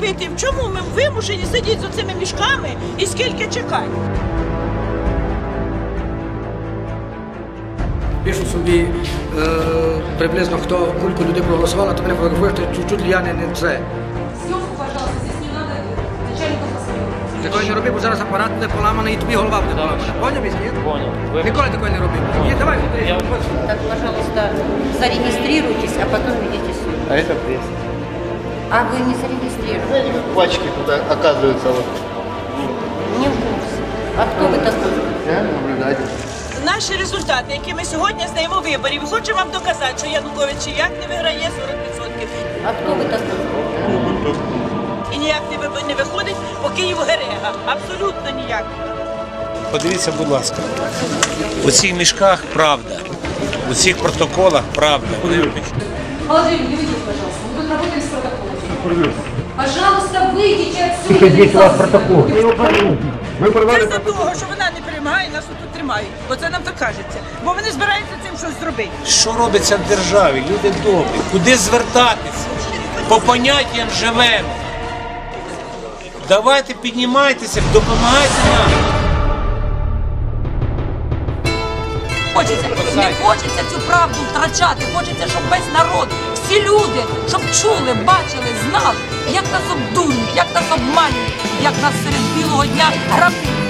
робити? Чому ми вимушені сидіти з цими мішками і скільки чекати? Пишу собі е, приблизно хто кілька людей проголосувало, то мене фотографуєш, то чуть-чуть я не, не це. Съемку, пожалуйста, здесь не надо начальника посмотреть. Такої не роби, бо зараз апарат буде поламаний і тобі голова буде поламана. Поняв візь, ні? Понял. Вы- Ніколи такої не робив. Ні, давай, ти, Я- Так, пожалуйста, зарегистрируйтесь, а потом ведите съемку. А это пресс. А вы не зарегистрированы? Эти пачки туда оказываются вот. Не в курсе. А кто вы такой? Я наблюдатель. Наші результати, які ми сьогодні знаємо виборів, і хочу вам доказати, що Янукович ніяк не виграє 40%. А кто вы такой? І ніяк не, ви- не виходить по Києву Герега. Абсолютно ніяк. Подивіться, будь ласка. У цих мішках правда. У цих протоколах правда. Владимир, не выйдите, пожалуйста. Мы тут работаем с протоколом. Пожалуйста, выйдите отсюда. Здесь у вас протокол. Мы Це за того, що вона не приймає, нас тут тримають. Бо це нам так кажеться. Бо вони збираються цим щось зробити. Що робиться в державі? Люди добрі. Куди звертатися? По поняттям живемо. Давайте піднімайтеся, допомагайте нам. Хочеться, не хочеться цю правду втрачати. Хочеться, щоб весь народ, всі люди, щоб чули, бачили, знали, як нас обдурюють, як нас обманюють, як нас серед білого дня грабують.